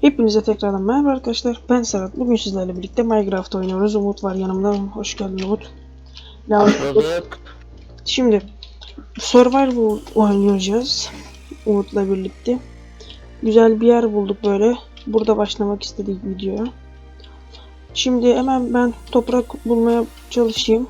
Hepinize tekrardan merhaba arkadaşlar. Ben Serhat. Bugün sizlerle birlikte Minecraft oynuyoruz. Umut var yanımda. Hoş geldin Umut. Bulduk. şimdi Survival oynayacağız. Umut'la birlikte. Güzel bir yer bulduk böyle. Burada başlamak istedik videoya. Şimdi hemen ben toprak bulmaya çalışayım.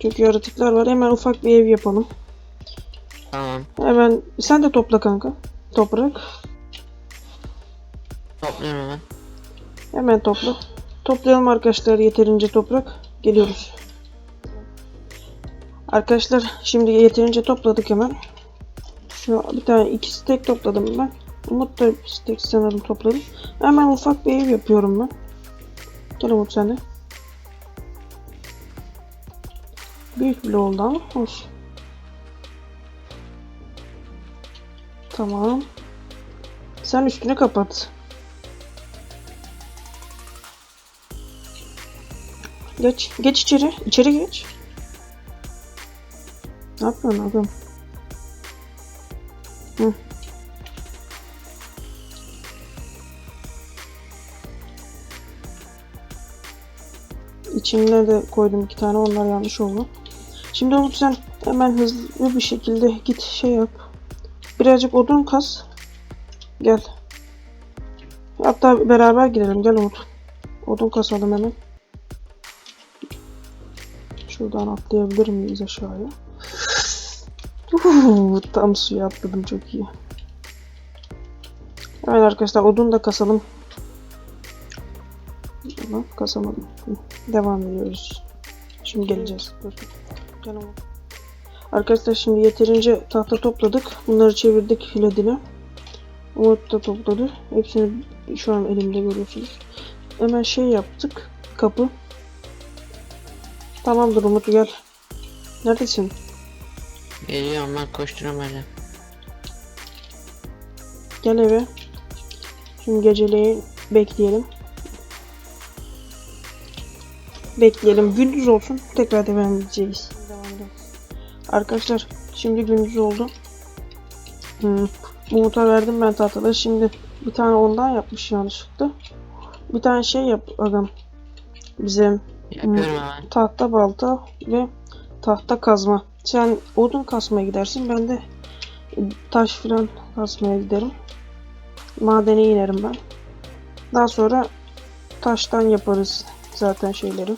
Çünkü yaratıklar var. Hemen ufak bir ev yapalım. Tamam. Hemen sen de topla kanka. Toprak. Topluyorum hemen. Hemen topla. Toplayalım arkadaşlar yeterince toprak. Geliyoruz. Arkadaşlar şimdi yeterince topladık hemen. Şu bir tane iki stek topladım ben. Umut da stek sanırım topladım. Hemen ufak bir ev yapıyorum ben. Gel Umut sen de. Büyük bile oldu ama olsun. Tamam. Sen üstünü kapat. Geç. Geç içeri. İçeri geç. Ne yapıyorsun adam? Hı. İçine de koydum iki tane. Onlar yanlış oldu. Şimdi Umut sen hemen hızlı bir şekilde git şey yap. Birazcık odun kas. Gel. Hatta beraber gidelim. Gel Umut. Odun kasalım hemen. Şuradan atlayabilir miyiz aşağıya? Uhu, tam suya atladım çok iyi. Evet arkadaşlar odun da kasalım. Ama kasamadım. Devam ediyoruz. Şimdi geleceğiz. Arkadaşlar şimdi yeterince tahta topladık. Bunları çevirdik filadine. Umut da topladı. Hepsini şu an elimde görüyorsunuz. Hemen şey yaptık. Kapı. Tamamdır Umut gel. Neredesin? Geliyorum ben koşturuyorum öyle. Gel eve. Şimdi geceleyin bekleyelim. Bekleyelim. Gündüz olsun. Tekrar devam edeceğiz. Arkadaşlar şimdi gündüz oldu. Hmm. Umut'a verdim ben tahtaları. Şimdi bir tane ondan yapmış yanlışlıkla. Bir tane şey yap adam. Bize Yapıyorum hemen. tahta balta ve tahta kazma. Sen odun kasmaya gidersin. Ben de taş filan kasmaya giderim. Madene inerim ben. Daha sonra taştan yaparız zaten şeyleri.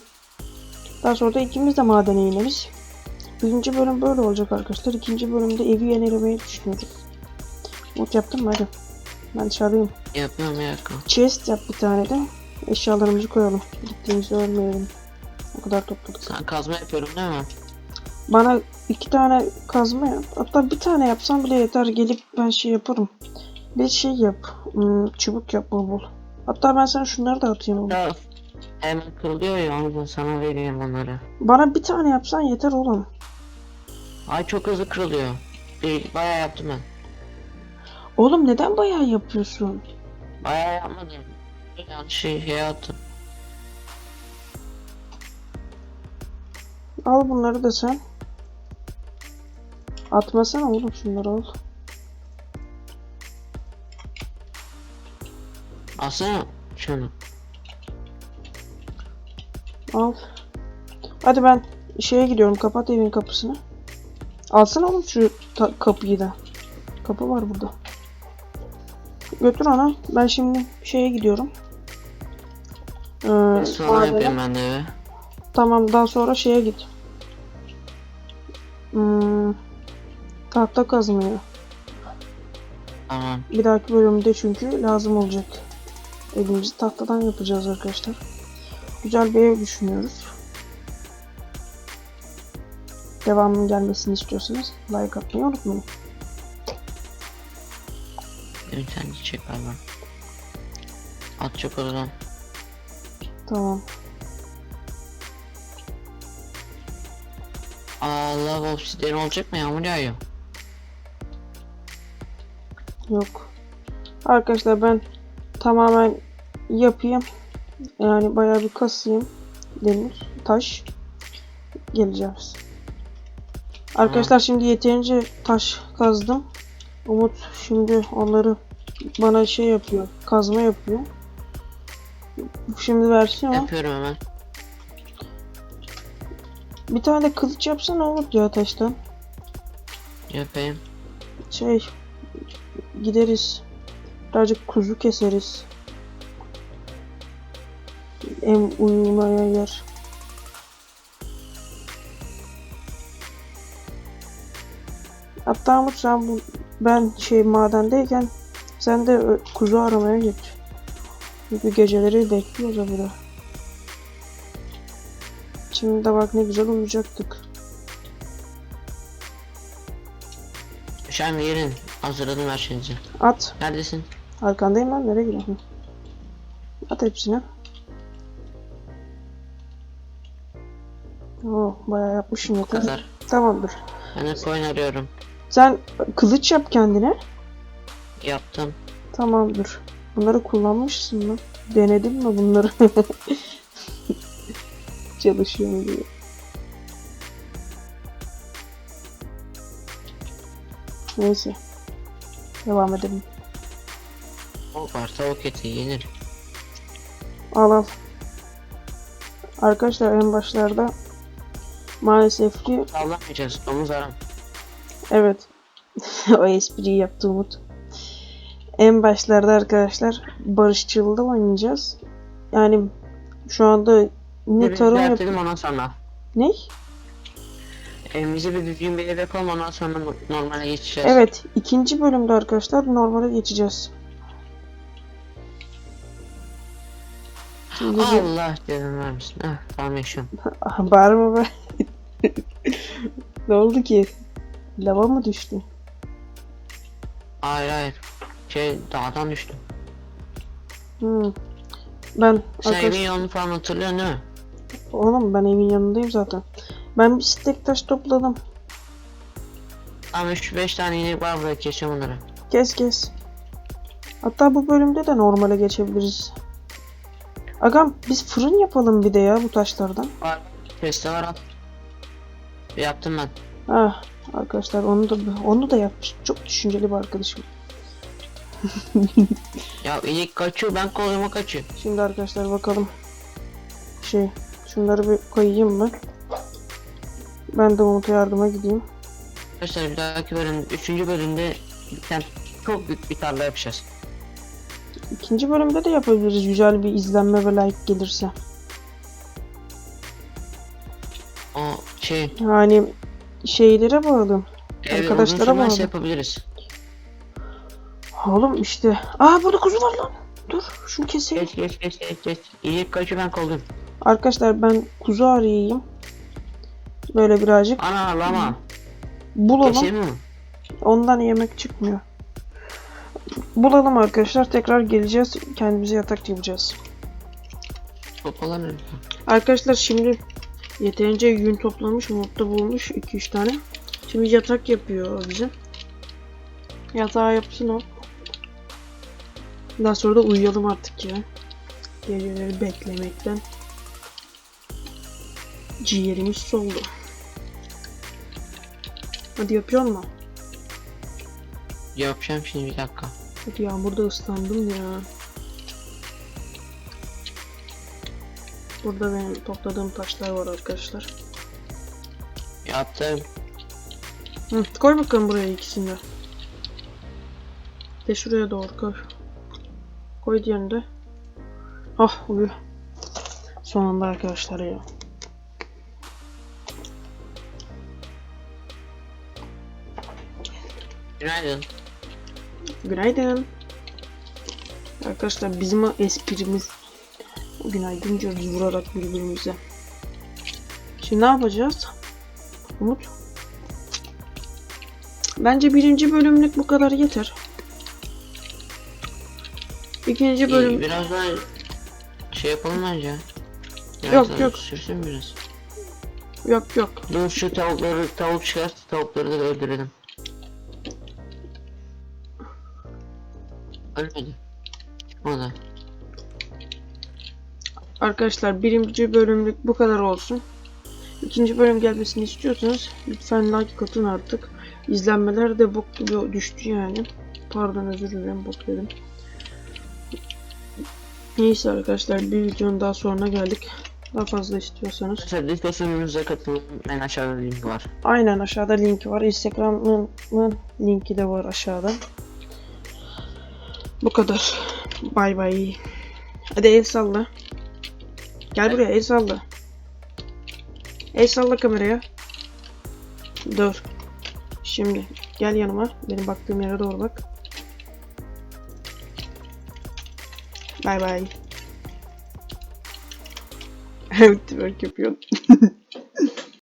Daha sonra da ikimiz de madene ineriz. Birinci bölüm böyle olacak arkadaşlar. İkinci bölümde evi yenilemeyi düşünüyoruz. Mut yaptın mı? Hadi. Ben dışarıdayım. Yapıyorum yakın. Chest yap bir tane de. Eşyalarımızı koyalım. Gittiğimizi ölmeyelim. O kadar topladık. Sen kazma yapıyorum değil mi? Bana iki tane kazma yap. Hatta bir tane yapsam bile yeter. Gelip ben şey yaparım. Bir şey yap. Hmm, çubuk yap bol bol. Hatta ben sana şunları da atayım. oğlum. Ya hemen kırılıyor ya onu sana vereyim onları. Bana bir tane yapsan yeter oğlum. Ay çok hızlı kırılıyor. Bir bayağı yaptım ben. Oğlum neden bayağı yapıyorsun? Bayağı yapmadım. Yanlış şey, şey attım. Al bunları da sen. Atmasana oğlum şunları al. Alsana şunu. Al. Hadi ben şeye gidiyorum. Kapat evin kapısını. Alsana oğlum şu kapıyı da. Kapı var burada. Götür onu. Ben şimdi şeye gidiyorum. Ee, Sonra yapıyorum ben de eve. Tamam daha sonra şeye git. Hmm, tahta kazmaya. Tamam. Bir dahaki bölümde çünkü lazım olacak. Evimizi tahtadan yapacağız arkadaşlar. Güzel bir ev düşünüyoruz. Devamının gelmesini istiyorsanız like atmayı unutmayın. Çiçek var lan. At çok o zaman. Tamam. Allah obsidian olacak mı yağmur yağıyor. Yok. Arkadaşlar ben tamamen yapayım. Yani bayağı bir kasayım. Demir, taş. Geleceğiz. Arkadaşlar şimdi yeterince taş kazdım. Umut şimdi onları bana şey yapıyor. Kazma yapıyor. Şimdi versin ama Yapıyorum hemen. Bir tane de kılıç yapsan olur ya taştan. Yapayım. Şey gideriz. Birazcık kuzu keseriz. En uyumaya yer. Hatta Umut sen bu ben şey madendeyken sen de kuzu aramaya git. Çünkü geceleri bekliyoruz burada. Şimdi de bak ne güzel uyuyacaktık. Şu an yerin. Hazırladım her şeyinizi. At. Neredesin? Arkandayım ben. Nereye gidiyorsun? At hepsini. Oo, bayağı yapmışsın Bu yeter. kadar. Tamamdır. Ben de coin arıyorum. Sen kılıç yap kendine. Yaptım. Tamamdır. Bunları kullanmışsın mı? Denedin mi bunları? Çalışıyor mu diye. Neyse. Devam edelim. O var tavuk eti yenir. Al al. Arkadaşlar en başlarda maalesef ki Sallamayacağız. Domuz aram. evet o espriyi yaptı Umut. En başlarda arkadaşlar barışçılda oynayacağız. Yani şu anda ne tarım yap... düzeltelim ondan sonra. Ne? Evimize bir düzgün bir ev yapalım ondan sonra no- normale geçeceğiz. Evet ikinci bölümde arkadaşlar normale geçeceğiz. Şimdi bir- Allah canım vermesin. Heh, tamam yaşıyorum. Ah, Bağırma be. ne oldu ki? Lava mı düştü? Hayır hayır. Şey dağdan düştüm. Hmm. Ben Sen arkadaş... evin yolunu falan hatırlıyorsun değil mi? Oğlum ben evin yanındayım zaten. Ben bir stek taş topladım. Tamam 3-5 tane inek var buraya keseceğim onları. Kes kes. Hatta bu bölümde de normale geçebiliriz. Agam biz fırın yapalım bir de ya bu taşlardan. Var. Testi var al. Yaptım ben. Ah arkadaşlar onu da onu da yapmış. Çok düşünceli bir arkadaşım. Ya inek kaçıyor ben koluma kaçıyor. Şimdi arkadaşlar bakalım. Şey şunları bir koyayım ben. Ben de Umut'a yardıma gideyim. Arkadaşlar bir dahaki bölüm 3. bölümde tane çok büyük bir tarla yapacağız. İkinci bölümde de yapabiliriz güzel bir izlenme ve like gelirse. O şey Yani şeylere bağlı. ev Arkadaşlara bağlı. yapabiliriz. Oğlum işte. Aa burada kuzu var lan. Dur şunu keseyim. Geç geç geç geç geç. İnek kaçıyor ben koldum. Arkadaşlar ben kuzu arayayım. Böyle birazcık Ana lama. bulalım. Mi? Ondan yemek çıkmıyor. Bulalım arkadaşlar. Tekrar geleceğiz. Kendimize yatak yapacağız. Topalanır. Arkadaşlar şimdi yeterince yün toplamış. Umut da bulmuş 2-3 tane. Şimdi yatak yapıyor o bize. Yatağı yapsın o. Daha sonra da uyuyalım artık ya. Geceleri beklemekten. Ciğerimiz soldu. Hadi yapıyor mu? Yapacağım şimdi bir dakika. Hadi yağmurda ıslandım ya. Burada benim topladığım taşlar var arkadaşlar. Yaptım. Hı, koy bakalım buraya ikisini de. De şuraya doğru koy. Koy diğerini de. Ah uyu. Sonunda arkadaşlar ya. Günaydın. Günaydın. Arkadaşlar bizim o esprimiz günaydın diyoruz vurarak birbirimize. Şimdi ne yapacağız? Umut. Bence birinci bölümlük bu kadar yeter. İkinci bölüm İyi, biraz daha şey yapalım bence. Biraz Yok, yok. Sürsün biraz. yok yok. Dur şu tavukları tavuk çıkart tavukları da öldürelim. Ölmedi. Çıkmadı. Arkadaşlar birinci bölümlük bu kadar olsun. İkinci bölüm gelmesini istiyorsanız lütfen like atın artık. İzlenmeler de bok gibi düştü yani. Pardon özür dilerim bok dedim. Neyse arkadaşlar bir videonun daha sonuna geldik. Daha fazla istiyorsanız. Mesela Discord katılın. En aşağıda link var. Aynen aşağıda linki var. Instagram'ın linki de var aşağıda. Bu kadar. Bay bay. Hadi el salla. Gel buraya el salla. El salla kameraya. Dur. Şimdi gel yanıma. Benim baktığım yere doğru bak. Bay bay. Evet, twerk yapıyorsun.